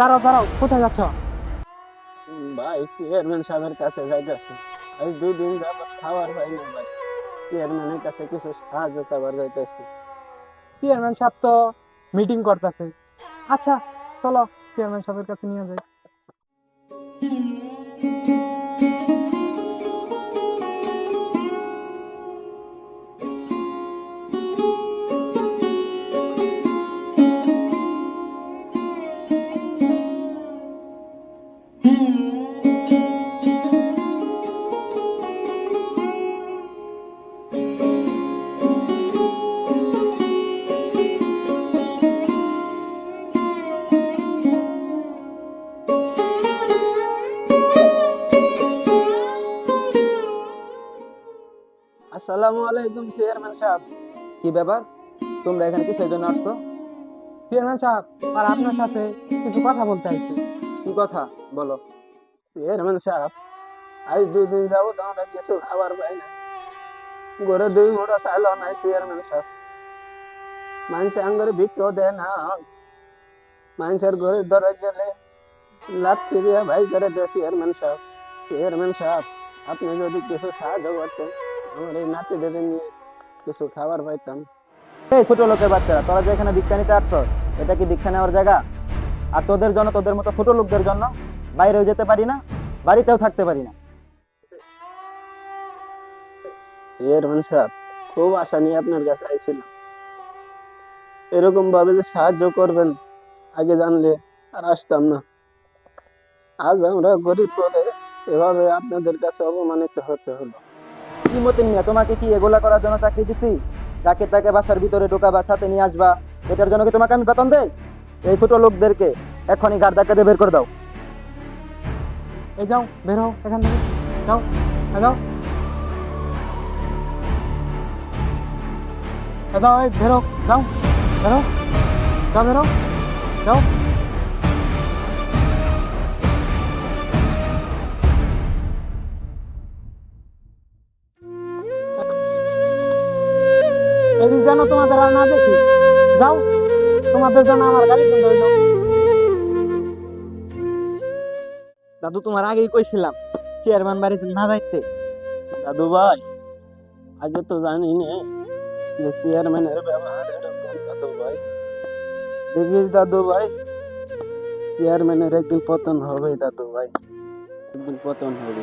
দাঁড়াও দাঁড়াও কোথায় যাচ্ছ? ভাই চেয়ারম্যান সাহেবের কাছে যাইতেছি। আজ দুদিন যাবত খাবার পাই না ভাই। চেয়ারম্যানের কাছে কিছু সাহায্য চাবার যাইতেছি। চেয়ারম্যান সাহেব তো মিটিং করতেছে। আচ্ছা চলো চেয়ারম্যান সাহেবের কাছে নিয়ে যাই। আসসালামু আলাইকুম চেয়ারম্যান সাহেব। কি ব্যাপার? তোমরা এখানে কিসের জন্য আসছো? চেয়ারম্যান সাহেব আর আপনার সাথে কিছু কথা বলতে আইছে কি কথা? বলো। চেয়ারম্যান সাহেব আজ দুই দিন যাবত আমরা কিছু খাবার পাই না ঘরে দুই মোটা চাইলো নাই চেয়ারম্যান সাহেব মানুষ আঙ্গরে ভিক্ষও দেয় না। মানুষের ঘরে ধরে গেলে লাথি দিয়ে ভাই করে দেয় চেয়ারম্যান সাহেব চেয়ারম্যান সাহেব আপনি যদি কিছু সাহায্য করতেন আমার এই নাতিদের নিয়ে কিছু খাবার পাইতাম। এই ছোট লোকের বাচ্চারা তোরা যে এখানে ভিক্ষা নিতে আসছো এটা কি ভিক্ষা নেওয়ার জায়গা? আর তোদের জন্য তোদের মতো ছোট লোকদের জন্য বাইরেও যেতে পারি না বাড়িতেও থাকতে পারি না। সাহেব খুব আশা নিয়ে আপনার কাছে আইছিলাম। এরকম ভাবে যে সাহায্য করবেন আগে জানলে আর আসতাম না। আজ আমরা গরিব বলে এভাবে আপনাদের কাছে অপমানিত হতে হলো। কি মতিন মিয়া তোমাকে কি এগুলা করার জন্য চাকরি দিছি? যাকে তাকে বাসার ভিতরে ঢোকাবা সাথে নিয়ে আসবা এটার জন্য কি তোমাকে আমি বেতন দেই? এই ছোট লোকদেরকে এখনই গাড় ধাক্কা দিয়ে বের করে দাও। এই যাও, বের হও এখান থেকে। যাও যাও। যাও, এই বেরো যাও বেরো যাও বেরো যাও। এদিক যেন তোমাদের আর না দেখি। যাও। তোমাদের জন্য আমার গাড়ি বন্ধ হইল দাদু তোমার আগেই কইছিলাম চেয়ারম্যান বাড়ি না যাইতে দাদু ভাই আগে তো জানি না যে চেয়ারম্যানের ব্যবহার এরকম দাদু ভাই দেখিস দাদু ভাই চেয়ারম্যানের একদিন পতন হবে দাদু ভাই একদিন পতন হবে